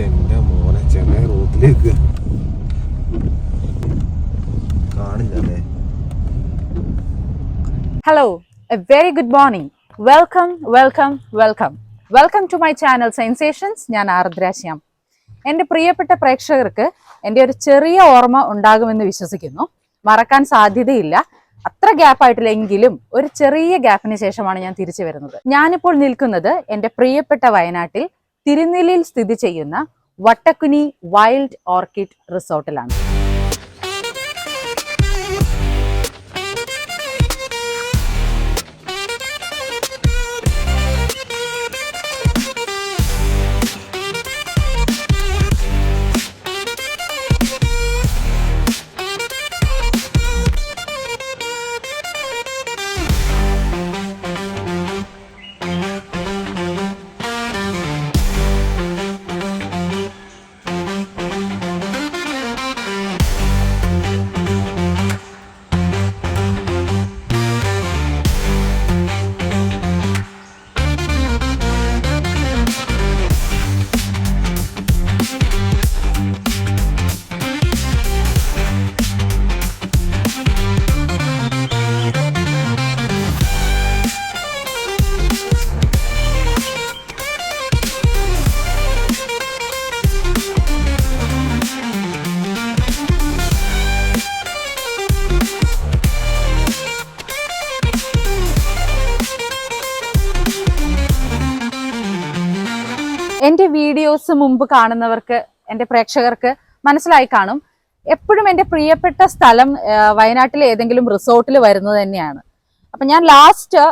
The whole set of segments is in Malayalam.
എന്റെ മോനെ ചെങ്ങായി റോട്ടിലേക്ക്. Hello, hello a very good morning welcome welcome welcome to my channel sensations ഞാൻ ആർദ്രാശ്യാം എന്റെ പ്രിയപ്പെട്ട പ്രേക്ഷകർക്ക് എന്റെ ഒരു ചെറിയ ഓർമ്മ ഉണ്ടാകുമെന്ന് വിശ്വസിക്കുന്നു. മറക്കാൻ സാധ്യതയില്ല. അത്ര ഗ്യാപ്പ് ആയിട്ടില്ലെങ്കിലും ഒരു ചെറിയ ഗ്യാപ്പിന് ശേഷമാണ് ഞാൻ തിരിച്ചു വരുന്നത്. ഞാനിപ്പോൾ നിൽക്കുന്നത് എന്റെ പ്രിയപ്പെട്ട വയനാട്ടിൽ തിരുനെല്ലിയിൽ സ്ഥിതി ചെയ്യുന്ന വട്ടക്കുനി വൈൽഡ് ഓർക്കിഡ് റിസോർട്ടിലാണ്. എന്റെ വീഡിയോസ് മുമ്പ് കാണുന്നവർക്ക് എന്റെ പ്രേക്ഷകർക്ക് മനസ്സിലായി കാണും. എപ്പോഴും എന്റെ പ്രിയപ്പെട്ട സ്ഥലം വയനാട്ടിലെ ഏതെങ്കിലും റിസോർട്ടിൽ വരുന്നത് തന്നെയാണ്. അപ്പൊ ഞാൻ ലാസ്റ്റ്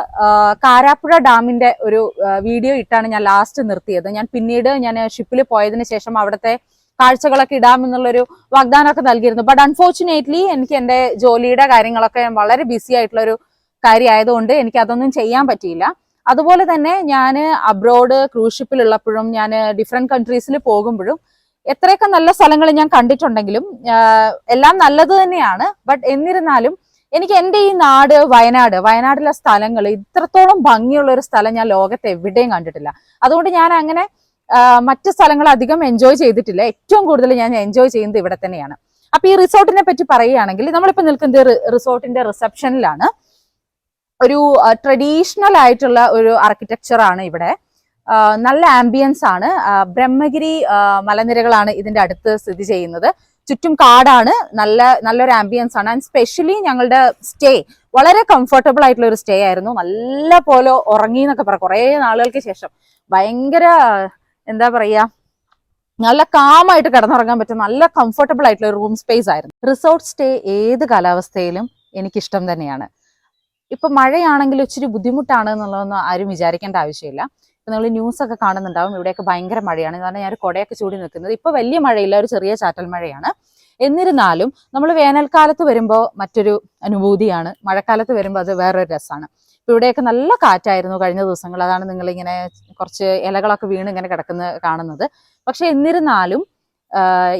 കാരാപ്പുഴ ഡാമിന്റെ ഒരു വീഡിയോ ഇട്ടാണ് ഞാൻ ലാസ്റ്റ് നിർത്തിയത്. ഞാൻ പിന്നീട് ഞാൻ ഷിപ്പിൽ പോയതിന് ശേഷം അവിടുത്തെ കാഴ്ചകളൊക്കെ ഇടാം എന്നുള്ളൊരു വാഗ്ദാനമൊക്കെ നൽകിയിരുന്നു. ബട്ട് അൺഫോർച്ചുനേറ്റ്ലി എനിക്ക് എന്റെ ജോലിയുടെ കാര്യങ്ങളൊക്കെ വളരെ ബിസി ആയിട്ടുള്ള ഒരു കാര്യമായതുകൊണ്ട് എനിക്ക് അതൊന്നും ചെയ്യാൻ പറ്റിയില്ല. അതുപോലെ തന്നെ ഞാൻ അബ്രോഡ് ക്രൂസ് ഷിപ്പിലുള്ളപ്പോഴും ഞാൻ ഡിഫറെന്റ് കൺട്രീസിൽ പോകുമ്പോഴും എത്രയൊക്കെ നല്ല സ്ഥലങ്ങൾ ഞാൻ കണ്ടിട്ടുണ്ടെങ്കിലും എല്ലാം നല്ലത് തന്നെയാണ്. ബട്ട് എന്നിരുന്നാലും എനിക്ക് എന്റെ ഈ നാട് വയനാട് വയനാട്ടിലെ സ്ഥലങ്ങൾ ഇത്രത്തോളം ഭംഗിയുള്ള ഒരു സ്ഥലം ഞാൻ ലോകത്ത് എവിടെയും കണ്ടിട്ടില്ല. അതുകൊണ്ട് ഞാൻ അങ്ങനെ മറ്റ് സ്ഥലങ്ങൾ അധികം എൻജോയ് ചെയ്തിട്ടില്ല. ഏറ്റവും കൂടുതൽ ഞാൻ എൻജോയ് ചെയ്യുന്നത് ഇവിടെ തന്നെയാണ്. അപ്പൊ ഈ റിസോർട്ടിനെ പറ്റി പറയുകയാണെങ്കിൽ നമ്മളിപ്പോ നിൽക്കുന്നത് റിസോർട്ടിന്റെ റിസപ്ഷനിലാണ് ഒരു ട്രഡീഷണൽ ആയിട്ടുള്ള ഒരു ആർക്കിടെക്ചർ ആണ് ഇവിടെ. നല്ല ആംബിയൻസ് ആണ്. ബ്രഹ്മഗിരി മലനിരകളാണ് ഇതിന്റെ അടുത്ത് സ്ഥിതി ചെയ്യുന്നത്. ചുറ്റും കാടാണ്. നല്ല നല്ലൊരു ആംബിയൻസ് ആണ്. ആൻഡ് സ്പെഷ്യലി ഞങ്ങളുടെ സ്റ്റേ വളരെ കംഫർട്ടബിൾ ആയിട്ടുള്ള ഒരു സ്റ്റേ ആയിരുന്നു. നല്ല പോലെ ഉറങ്ങി എന്നൊക്കെ പറയാം കുറേ നാളുകൾക്ക് ശേഷം. ഭയങ്കര എന്താ പറയാ നല്ല കാമായിട്ട് കിടന്നുറങ്ങാൻ പറ്റും നല്ല കംഫർട്ടബിൾ ആയിട്ടുള്ള റൂം സ്പേസ് ആയിരുന്നു. റിസോർട്ട് സ്റ്റേ ഏത് കാലാവസ്ഥയിലും എനിക്കിഷ്ടം തന്നെയാണ്. ഇപ്പൊ മഴയാണെങ്കിൽ ഇച്ചിരി ബുദ്ധിമുട്ടാണ് എന്നുള്ളതൊന്നും ആരും വിചാരിക്കേണ്ട ആവശ്യമില്ല. ഇപ്പൊ നിങ്ങൾ ന്യൂസ് ഒക്കെ കാണുന്നുണ്ടാവും ഇവിടെയൊക്കെ ഭയങ്കര മഴയാണ്. എന്ന് പറഞ്ഞാൽ ഞാൻ കൊടയൊക്കെ ചൂടി നിൽക്കുന്നത്. ഇപ്പൊ വലിയ മഴയില്ല ഒരു ചെറിയ ചാറ്റൽ മഴയാണ്. എന്നിരുന്നാലും നമ്മൾ വേനൽക്കാലത്ത് വരുമ്പോൾ മറ്റൊരു അനുഭൂതിയാണ്. മഴക്കാലത്ത് വരുമ്പോൾ അത് വേറൊരു രസമാണ് ഇപ്പൊ ഇവിടെയൊക്കെ നല്ല കാറ്റായിരുന്നു കഴിഞ്ഞ ദിവസങ്ങൾ. അതാണ് നിങ്ങൾ ഇങ്ങനെ കുറച്ച് ഇലകളൊക്കെ വീണ് ഇങ്ങനെ കിടക്കുന്ന കാണുന്നത്. പക്ഷെ എന്നിരുന്നാലും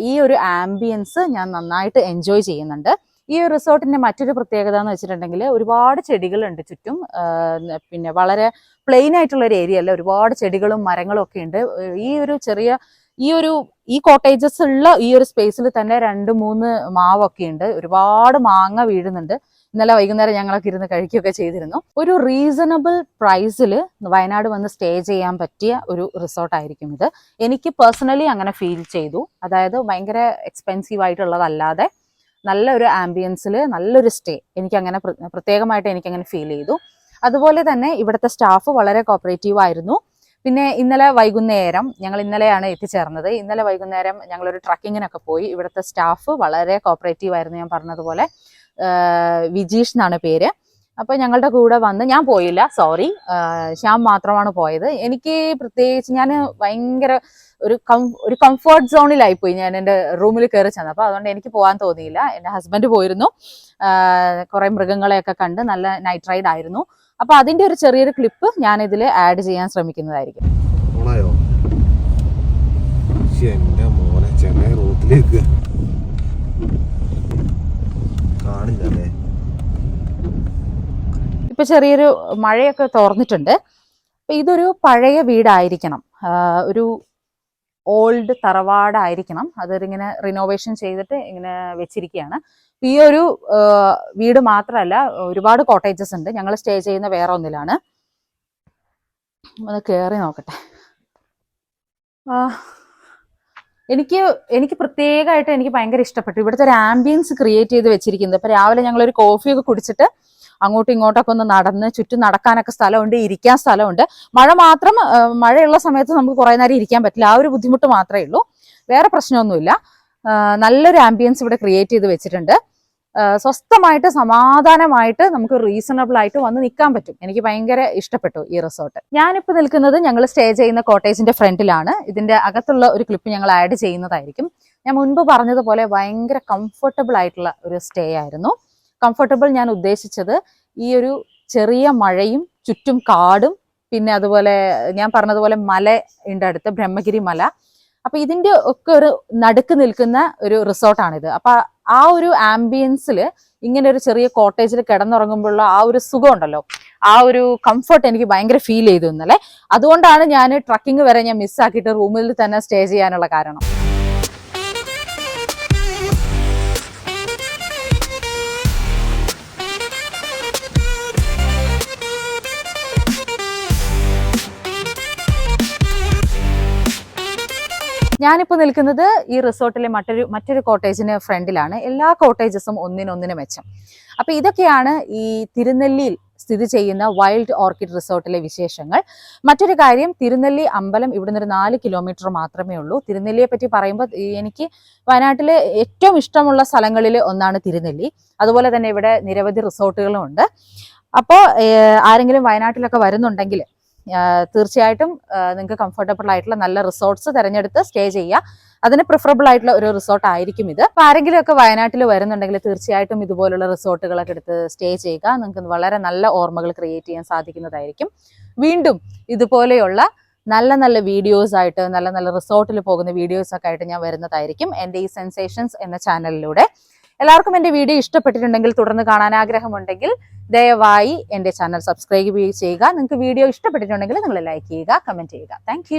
ഈ ഒരു ആംബിയൻസ് ഞാൻ നന്നായിട്ട് എൻജോയ് ചെയ്യുന്നുണ്ട്. ഈ റിസോർട്ടിന്റെ മറ്റൊരു പ്രത്യേകത എന്ന് വെച്ചിട്ടുണ്ടെങ്കിൽ ഒരുപാട് ചെടികളുണ്ട് ചുറ്റും. പിന്നെ വളരെ പ്ലെയിൻ ആയിട്ടുള്ള ഒരു ഏരിയ അല്ല. ഒരുപാട് ചെടികളും മരങ്ങളും ഒക്കെ ഉണ്ട്. ഈ ഒരു ചെറിയ ഈ ഒരു ഈ കോട്ടേജസ് ഉള്ള ഈ ഒരു സ്പേസിൽ തന്നെ രണ്ട് മൂന്ന് മാവൊക്കെ ഉണ്ട്. ഒരുപാട് മാങ്ങ വീഴുന്നുണ്ട്. ഇന്നലെ വൈകുന്നേരം ഞങ്ങളൊക്കെ ഇരുന്ന് കഴിക്കുകയൊക്കെ ചെയ്തിരുന്നു. ഒരു റീസണബിൾ പ്രൈസിൽ വയനാട് വന്ന് സ്റ്റേ ചെയ്യാൻ പറ്റിയ ഒരു റിസോർട്ടായിരിക്കും ഇത്. എനിക്ക് പേഴ്സണലി അങ്ങനെ ഫീൽ ചെയ്തു. അതായത് ഭയങ്കര എക്സ്പെൻസീവ് ആയിട്ടുള്ളതല്ലാതെ നല്ലൊരു ആംബിയൻസിൽ നല്ലൊരു സ്റ്റേ എനിക്കങ്ങനെ പ്രത്യേകമായിട്ട് എനിക്കങ്ങനെ ഫീൽ ചെയ്തു. അതുപോലെ തന്നെ ഇവിടുത്തെ സ്റ്റാഫ് വളരെ കോപ്പറേറ്റീവ് ആയിരുന്നു. പിന്നെ ഇന്നലെ വൈകുന്നേരം ഞങ്ങൾ ഇന്നലെയാണ് എത്തിച്ചേർന്നത്. ഇന്നലെ വൈകുന്നേരം ഞങ്ങളൊരു ട്രക്കിങ്ങിനൊക്കെ പോയി. ഇവിടുത്തെ സ്റ്റാഫ് വളരെ കോപ്പറേറ്റീവ് ആയിരുന്നു ഞാൻ പറഞ്ഞതുപോലെ. വിജീഷ് എന്നാണ് പേര്. അപ്പൊ ഞങ്ങളുടെ കൂടെ വന്ന് ഞാൻ പോയില്ല സോറി ശ്യാം മാത്രമാണ് പോയത്. എനിക്ക് പ്രത്യേകിച്ച് ഞാൻ ഭയങ്കര ഒരു കം ഒരു കംഫർട്ട് സോണിലായി പോയി ഞാൻ എന്റെ റൂമിൽ കയറി ചെന്നപ്പോൾ അതുകൊണ്ട് എനിക്ക് പോകാൻ തോന്നിയില്ല. എന്റെ ഹസ്ബൻഡ് പോയിരുന്നു. കുറേ മൃഗങ്ങളെയൊക്കെ കണ്ട് നല്ല നൈറ്റ് റൈഡ് ആയിരുന്നു. അപ്പോൾ അതിന്റെ ഒരു ചെറിയൊരു ക്ലിപ്പ് ഞാൻ ഇതിൽ ആഡ് ചെയ്യാൻ ശ്രമിക്കുന്നതായിരിക്കും. എന്റെ മോനെ ചെങ്ങായി റോട്ടിലേക്ക് കാണില്ലല്ലേ ഇപ്പൊ ചെറിയൊരു മഴയൊക്കെ തോർന്നിട്ടുണ്ട്. അപ്പൊ ഇതൊരു പഴയ വീടായിരിക്കണം. ഒരു ഓൾഡ് തറവാടായിരിക്കണം. അതൊരിങ്ങനെ റിനോവേഷൻ ചെയ്തിട്ട് ഇങ്ങനെ വെച്ചിരിക്കുകയാണ്. ഈ ഒരു വീട് മാത്രമല്ല ഒരുപാട് കോട്ടേജസ് ഉണ്ട്. ഞങ്ങൾ സ്റ്റേ ചെയ്യുന്ന വേറെ ഒന്നിലാണ്. ഒന്ന് കയറി നോക്കട്ടെ. എനിക്ക് എനിക്ക് പ്രത്യേകമായിട്ട് എനിക്ക് ഭയങ്കര ഇഷ്ടപ്പെട്ടു. ഇവിടുത്തെ ഒരു ആംബിയൻസ് ക്രിയേറ്റ് ചെയ്ത് വെച്ചിരിക്കുന്നത്. ഇപ്പൊ രാവിലെ ഞങ്ങൾ ഒരു കോഫിയൊക്കെ കുടിച്ചിട്ട് അങ്ങോട്ടും ഇങ്ങോട്ടൊക്കെ ഒന്ന് നടന്ന് ചുറ്റും നടക്കാനൊക്കെ സ്ഥലമുണ്ട് ഇരിക്കാൻ സ്ഥലമുണ്ട്. മഴ മാത്രം മഴയുള്ള സമയത്ത് നമുക്ക് കുറേ നേരം ഇരിക്കാൻ പറ്റില്ല. ആ ഒരു ബുദ്ധിമുട്ട് മാത്രമേ ഉള്ളൂ. വേറെ പ്രശ്നമൊന്നുമില്ല. നല്ലൊരു ആംബിയൻസ് ഇവിടെ ക്രിയേറ്റ് ചെയ്ത് വെച്ചിട്ടുണ്ട്. സ്വസ്ഥമായിട്ട് സമാധാനമായിട്ട് നമുക്ക് റീസണബിൾ ആയിട്ട് വന്ന് നിൽക്കാൻ പറ്റും. എനിക്ക് ഭയങ്കര ഇഷ്ടപ്പെട്ടു ഈ റിസോർട്ട് ഞാനിപ്പോൾ നിൽക്കുന്നത് ഞങ്ങൾ സ്റ്റേ ചെയ്യുന്ന കോട്ടേജിന്റെ ഫ്രണ്ടിലാണ്. ഇതിന്റെ അകത്തുള്ള ഒരു ക്ലിപ്പ് ഞങ്ങൾ ആഡ് ചെയ്യുന്നതായിരിക്കും. ഞാൻ മുൻപ് പറഞ്ഞതുപോലെ ഭയങ്കര കംഫർട്ടബിൾ ആയിട്ടുള്ള ഒരു സ്റ്റേ ആയിരുന്നു. കംഫർട്ടബിൾ ഞാൻ ഉദ്ദേശിച്ചത് ഈ ഒരു ചെറിയ മഴയും ചുറ്റും കാടും പിന്നെ അതുപോലെ ഞാൻ പറഞ്ഞതുപോലെ മല ഉണ്ട് അടുത്ത് ബ്രഹ്മഗിരി മല. അപ്പൊ ഇതിന്റെ ഒക്കെ ഒരു നടുക്ക് നിൽക്കുന്ന ഒരു റിസോർട്ടാണിത് അപ്പൊ ആ ഒരു ആംബിയൻസിൽ ഇങ്ങനെ ഒരു ചെറിയ കോട്ടേജിൽ കിടന്നുറങ്ങുമ്പോഴുള്ള ആ ഒരു സുഖം ഉണ്ടല്ലോ ആ ഒരു കംഫർട്ട് എനിക്ക് ഭയങ്കര ഫീൽ ചെയ്തു ഇന്നലെ. അതുകൊണ്ടാണ് ഞാൻ ട്രക്കിംഗ് വരെ ഞാൻ മിസ്സാക്കിയിട്ട് റൂമിൽ തന്നെ സ്റ്റേ ചെയ്യാനുള്ള കാരണം. ഞാനിപ്പോൾ നിൽക്കുന്നത് ഈ റിസോർട്ടിലെ മറ്റൊരു മറ്റൊരു കോട്ടേജിന് ഫ്രണ്ടിലാണ്. എല്ലാ കോട്ടേജസും ഒന്നിനൊന്നിന് മെച്ചം. അപ്പൊ ഇതൊക്കെയാണ് ഈ തിരുനെല്ലിയിൽ സ്ഥിതി ചെയ്യുന്ന വൈൽഡ് ഓർക്കിഡ് റിസോർട്ടിലെ വിശേഷങ്ങൾ. മറ്റൊരു കാര്യം തിരുനെല്ലി അമ്പലം ഇവിടുന്ന് ഒരു നാല് കിലോമീറ്റർ മാത്രമേ ഉള്ളൂ. തിരുനെല്ലിയെ പറ്റി പറയുമ്പോൾ എനിക്ക് വയനാട്ടിലെ ഏറ്റവും ഇഷ്ടമുള്ള സ്ഥലങ്ങളിൽ ഒന്നാണ് തിരുനെല്ലി. അതുപോലെ തന്നെ ഇവിടെ നിരവധി റിസോർട്ടുകളും ഉണ്ട്. അപ്പോൾ ആരെങ്കിലും വയനാട്ടിലൊക്കെ വരുന്നുണ്ടെങ്കിൽ തീർച്ചയായിട്ടും നിങ്ങൾക്ക് കംഫർട്ടബിൾ ആയിട്ടുള്ള നല്ല റിസോർട്ട്സ് തിരഞ്ഞെടുത്ത് സ്റ്റേ ചെയ്യുക. അതിന് പ്രിഫറബിൾ ആയിട്ടുള്ള ഒരു റിസോർട്ട് ആയിരിക്കും ഇത്. അപ്പോൾ ആരെങ്കിലും ഒക്കെ വയനാട്ടിൽ വരുന്നുണ്ടെങ്കിൽ തീർച്ചയായിട്ടും ഇതുപോലുള്ള റിസോർട്ടുകളൊക്കെ എടുത്ത് സ്റ്റേ ചെയ്യുക. നിങ്ങൾക്ക് വളരെ നല്ല ഓർമ്മകൾ ക്രിയേറ്റ് ചെയ്യാൻ സാധിക്കുന്നതായിരിക്കും. വീണ്ടും ഇതുപോലെയുള്ള നല്ല നല്ല വീഡിയോസ് ആയിട്ട് നല്ല നല്ല റിസോർട്ടിൽ പോകുന്ന വീഡിയോസ് ഒക്കെ ആയിട്ട് ഞാൻ വരുന്നതായിരിക്കും എന്റെ ഈ സെൻസേഷൻസ് എന്ന ചാനലിലൂടെ എല്ലാവർക്കും എന്റെ വീഡിയോ ഇഷ്ടപ്പെട്ടിട്ടുണ്ടെങ്കിൽ തുടർന്ന് കാണാൻ ആഗ്രഹമുണ്ടെങ്കിൽ ദയവായി എന്റെ ചാനൽ സബ്സ്ക്രൈബ് ചെയ്യുക. നിങ്ങൾക്ക് വീഡിയോ ഇഷ്ടപ്പെട്ടിട്ടുണ്ടെങ്കിൽ നിങ്ങൾ ലൈക്ക് ചെയ്യുക കമന്റ് ചെയ്യുക. താങ്ക്